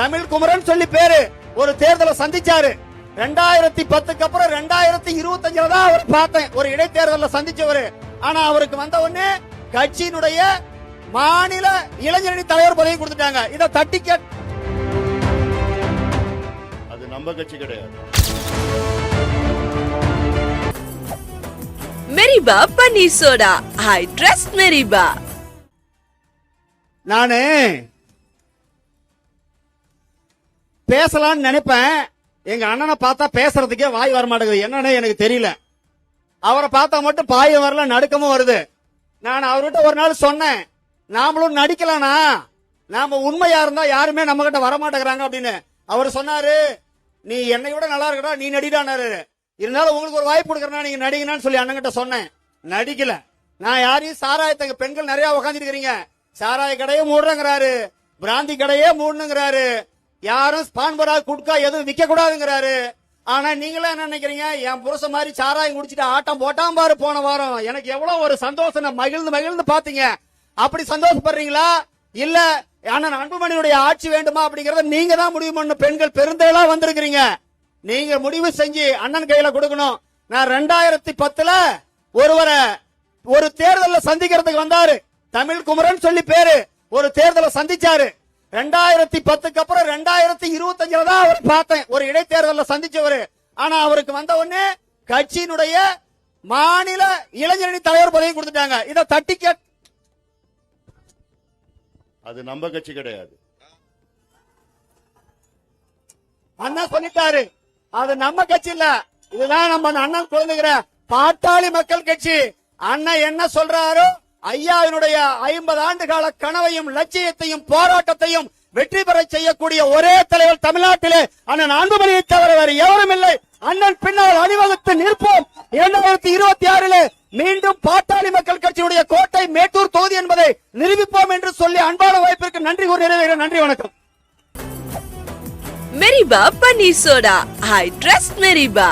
தமிழ் குமரன் சொல்லி பேரு. ஒரு தேர்தலை சந்திச்சாரு. ரெண்டாயிரத்தி பத்துக்கு அப்புறம் ரெண்டாயிரத்தி இருபத்தஞ்சுல தான் அவர் பார்த்தேன். ஒரு இடைத்தேர்தல சந்திச்சவரு. ஆனா அவருக்கு வந்த உடனே கட்சியினுடைய மாநில இளைஞரணி தலைவர் பதவி கொடுத்துட்டாங்க. இத தட்டி கேட் அது நம்ம கட்சி கிடையாது. மெரிபா பன்னீர் சோடா ஐ ட்ரஸ்ட் மெரிபா நானு பேசலாம்னு நினைப்பேன். எங்க அண்ணனை பார்த்தா பேசுறதுக்கே வாய் வர மாட்டேங்குது. என்னன்னு எனக்கு தெரியல. அவரை பார்த்தா மட்டும் பாயம் வரல நடுக்கமும் வருது. நான் அவர்கிட்ட ஒரு நாள் சொன்னேன். நாமளும் நடிக்கலாம்னா நாம உண்மையா இருந்தா யாருமே நம்ம கிட்ட வர மாட்டேங்கிறாங்க அப்படின்னு. அவர் சொன்னாரு நீ என்னை விட நல்லா இருக்கடா நீ நடிடானாரு இருந்தாலும் உங்களுக்கு ஒரு வாய்ப்பு கொடுக்குறா நீங்க நடிங்கன்னு சொல்லி அண்ணன் கிட்ட சொன்னேன். நடிக்கல. நான் யாரையும் சாராயத்தங்க பெண்கள் நிறைய உக்காந்துருக்கிறீங்க. சாராய கடையே மூடுறேங்கிறாரு. பிராந்தி கடையே மூடணுங்கிறாரு யாரும் ஸ்பான்பரா குட்கா எதுவும் விற்க கூடாதுங்கிறாரு ஆனா நீங்களே என்ன நினைக்கிறீங்க? என் புருஷன் மாதிரி சாராயம் குடிச்சிட்டு ஆட்டம் போட்டாம் பாரு போன வாரம். எனக்கு எவ்வளவு ஒரு சந்தோஷம் மகிழ்ந்து மகிழ்ந்து பாத்தீங்க அப்படி சந்தோஷப்படுறீங்களா? இல்ல அண்ணன் அன்புமணியுடைய ஆட்சி வேண்டுமா அப்படிங்கறத நீங்க தான் முடிவு பண்ண பெண்கள் பெருந்தேளா வந்திருக்கிறீங்க. நீங்க முடிவு செஞ்சு அண்ணன் கையில கொடுக்கணும். நான் ரெண்டாயிரத்தி பத்துல ஒருவரை ஒரு தேர்தலில் சந்திக்கிறதுக்கு வந்தாரு. தமிழ் குமரன் சொல்லி பேரு. ஒரு தேர்தலை சந்திச்சாரு. ரெண்டாயிரத்தி பத்துக்கு அப்புறம் ரெண்டாயிரத்தி இருபத்தஞ்சுல தான் அவர் பார்த்தேன். ஒரு இடைத்தேர்தல்ல சந்திச்சவரு. ஆனா அவருக்கு வந்த உடனே கட்சியினுடைய மாநில இளைஞரணி தலைவர் பதவி கொடுத்துட்டாங்க. இத தட்டி கேட் அது நம்ம கட்சி கிடையாது. அண்ணா சொல்லிட்டாரு. அது நம்ம கட்சி இல்ல. இதுதான் நம்ம அண்ணன் குழந்தைகிற பாட்டாளி மக்கள் கட்சி. அண்ணன் என்ன சொல்றாரோ ஐயாவினுடைய ஐம்பது ஆண்டு கால கனவையும் லட்சியத்தையும் போராட்டத்தையும் வெற்றி பெற செய்யக்கூடிய ஒரே தலைவர் தமிழ்நாட்டிலே அண்ணன் அன்புமணியை தவிர வேறு எவரும் இல்லை. அண்ணன் பின்னால் அணிவகுத்து நிற்போம். இரண்டாயிரத்தி இருபத்தி ஆறிலே மீண்டும் பாட்டாளி மக்கள் கட்சியுடைய கோட்டை மேட்டூர் தொகுதி என்பதை நிரூபிப்போம் என்று சொல்லி அன்பான வாய்ப்பிற்கு நன்றி கூறி நிறைவேறேன் நன்றி வணக்கம். மெரிபா பன்னீர் சோடா. I trust Meriba.